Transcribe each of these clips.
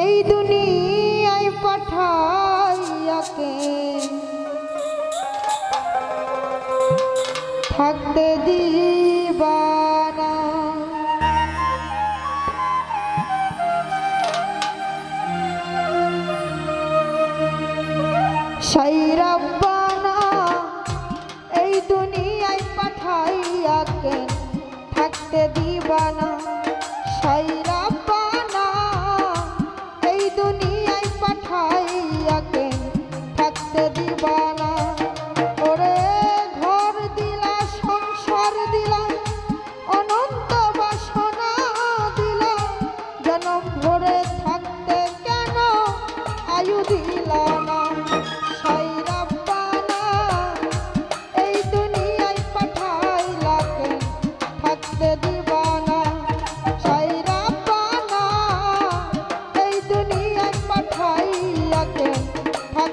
এই দুনিয়ায় পাঠাইয়াকে। থাকতে দিবানা। সাইরাব্বানা এই দুনিয়ায় পাঠাইয়াকে। থাকতে দিবানা সাইরাব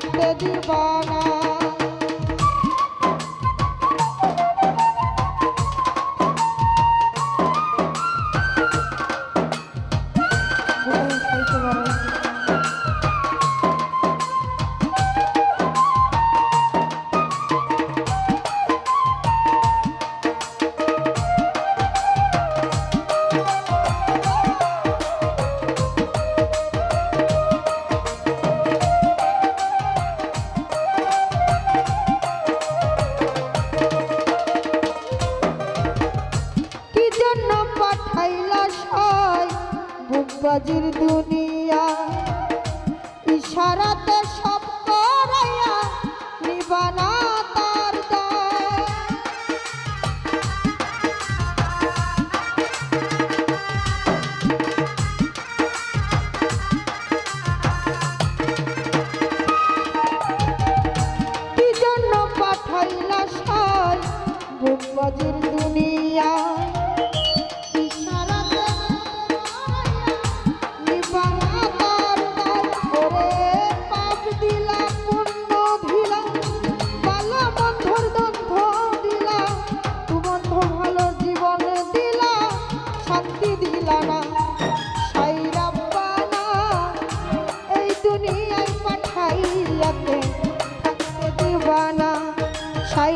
হইতে দিবানা বাজির দুনিয়া ইশারাতে সব করাইয়া নিবানা তার কি জন্য পাঠাইলা সাই বাজির ঠিকানা সাই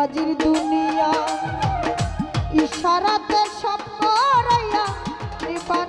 বাজির দুনিয়া। ইশারাতে সব করাইয়া কৃপা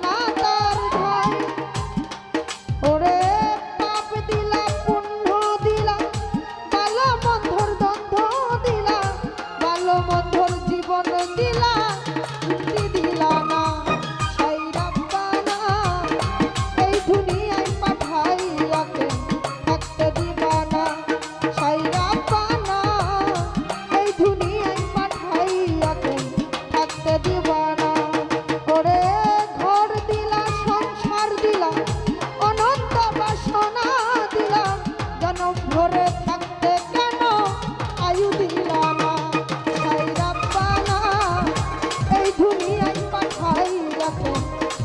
আমাকে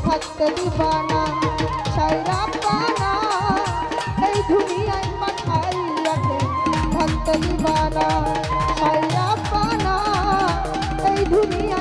থাকতে দিবা না সাইরা পানা এই দুনিয়ায় মাথাইয়াকে থাকতে দিবা না সাইরা পানা এই দুনিয়া